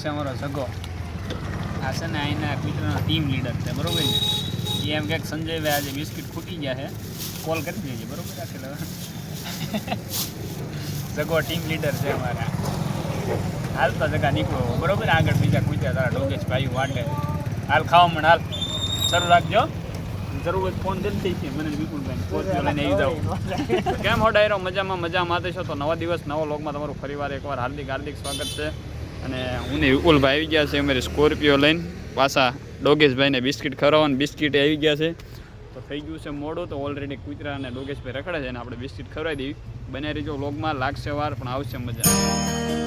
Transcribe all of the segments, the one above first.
છે અમારો સગો આ ને અહીંના મિત્રનો ટીમ લીડર છે, બરોબર ને એ એમ કંઈક સંજયભાઈ આજે બિસ્કિટ ખૂટી ગયા છે. કોલ કરી દેજે, બરોબર? રાખેલો સગો ટીમ લીડર છે અમારા. હાલતા જગા નીકળો, બરોબર? આગળ બીજા કૂત્યા તારા ડોગેશ ભાઈ વાટે હાલ ખાવા મને હાલ. શરૂ રાખજો. જરૂર ફોન જલ્દી છે મને વિપુલભાઈ ફોન લઈને આવી જાઓ કેમ હો ડાયરો? મજામાં મજા માતે છો તો નવા દિવસ, નવો લોકમાં તમારું ફરીવાર એકવાર હાર્દિક હાર્દિક સ્વાગત છે. અને હું ને વિપુલભાઈ આવી ગયા છે અમારી સ્કોર્પિયો લઈને. પાછા ડોગેશભાઈને બિસ્કિટ ખવડાવવાનું. બિસ્કિટ આવી ગયા છે. તો થઈ ગયું છે મોડું. તો ઓલરેડી કૂતરા અને ડોગેશભાઈ રખડે છે અને આપણે બિસ્કિટ ખવડાવી દેવી. બને રહીજો વ્લોગમાં લાગશે વાર, પણ આવશે મજા.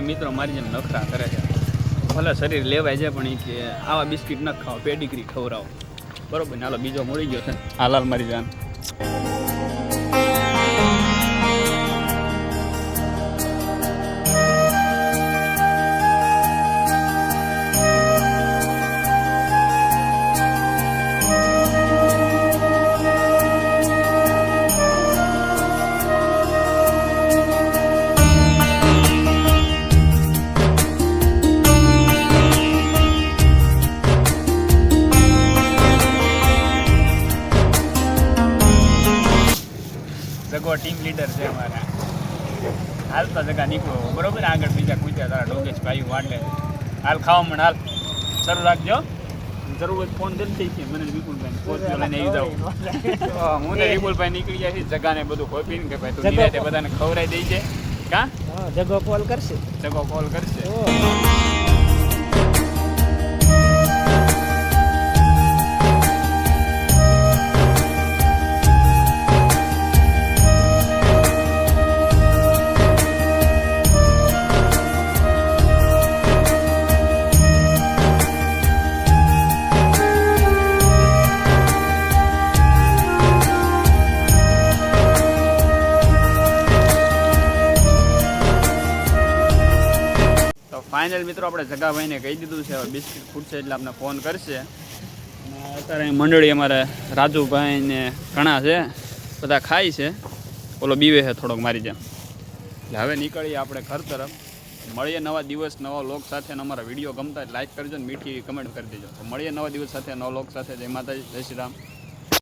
કૂતરાય મિત્રો મારી જેમ નખરા કરે છે. ભલે શરીર લેવાય છે, પણ એ કે આવા બિસ્કિટ ન ખાઓ, પેડિગ્રી ખવડાવો. બરોબર ને? હાલો, બીજો મળી ગયો છે. હાલ હાલ મારી જાન. જગો ટીમ લીડર છે અમારા. હાલતા જગા નીકળો. બરોબર? આગળ બીજા પૂછ્યા તારા ડોગેશ ભાઈ વાટે હાલ ખાવા મણ હાલ. શરૂ રાખજો. જરૂર ફોન જલ્દી છે મને વિપુલભાઈ સ્કોર્પિયો લઈને આવી જાઉં. હું ને વિપુલભાઈ નીકળી જાય છે જગાને બધું ખોપીને કે ભાઈ તું બધાને ખવડાવી દઈ છે કા જગો કોલ કરશે. જગો કોલ કરશે. ફાઇનલ મિત્રો, આપણે જગાભાઈને કહી દીધું છે, હવે બિસ્કિટ ખૂટશે એટલે આપણે ફોન કરશે. અત્યારે અહીં મંડળી અમારે રાજુભાઈ ને ઘણા છે, બધા ખાય છે. ઓલો બીવે છે થોડોક મારી જેમ. એટલે હવે નીકળીએ આપણે ઘર તરફ. મળીએ નવા દિવસ, નવા લોક સાથે અમારા વીડિયો ગમતા લાઈક કરજો ને મીઠી કમેન્ટ કરી દેજો. તો મળીએ નવા દિવસ સાથે, નવા લોક સાથે. જય માતાજી, જય શ્રી રામ.